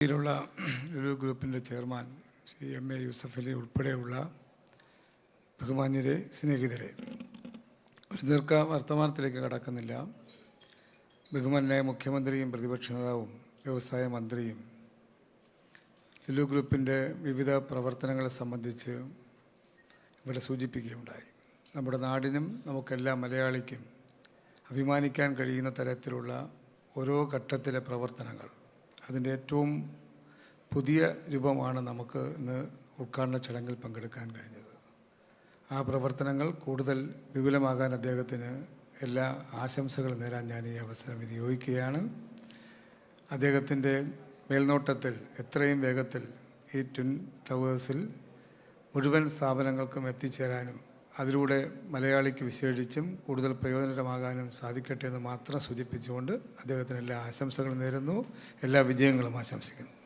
ഇതിലുള്ള ഒരു ഗ്രൂപ്പിന്റെ chairman Shri M A Yusuff Ali ഉൾപ്പെടെയുള്ള ബഹുമാന്യരെ സ്നേഹിതരെ ഒരു ദീർഘ വർത്തമാനത്തിലേക്ക് കടക്കുന്നില്ല. ബഹുമാനായ മുഖ്യമന്ത്രിയും പ്രതിപക്ഷ നേതാവും വ്യവസായ മന്ത്രിയും ലുലു ഗ്രൂപ്പിന്റെ വിവിധ പ്രവർത്തനങ്ങളെ സംബന്ധിച്ച് ഇവിടെ സൂചിപ്പിക്കുകയുണ്ടായി. നമ്മുടെ നാടിനും നമുക്കെല്ലാ മലയാളിക്കും അഭിമാനിക്കാൻ കഴിയുന്ന തരത്തിലുള്ള ഓരോ ഘട്ടത്തിലെ പ്രവർത്തനങ്ങൾ അതിന്റെ ഏറ്റവും പുതിയ രൂപമാണ് നമുക്ക് ഇന്ന് ഉദ്ഘാടന ചടങ്ങിൽ പങ്കെടുക്കാൻ കഴിഞ്ഞത്. ആ പ്രവർത്തനങ്ങൾ കൂടുതൽ വിപുലമാകാൻ അദ്ദേഹത്തിന് എല്ലാ ആശംസകളും നേരാൻ ഞാൻ ഈ അവസരം വിനിയോഗിക്കുകയാണ്. അദ്ദേഹത്തിന്റെ മേൽനോട്ടത്തിൽ എത്രയും വേഗത്തിൽ ഈ ട്വിൻ ടവേഴ്സിൽ മുഴുവൻ സ്ഥാപനങ്ങൾക്കും എത്തിച്ചേരാനും അതിലൂടെ മലയാളിക്ക് വിശേഷിച്ചും കൂടുതൽ പ്രയോജനകരമാകാനും സാധിക്കട്ടെ എന്ന് മാത്രം സൂചിപ്പിച്ചുകൊണ്ട് അദ്ദേഹത്തിന് എല്ലാ ആശംസകളും നേരുന്നു. എല്ലാ വിജയങ്ങളും ആശംസിക്കുന്നു.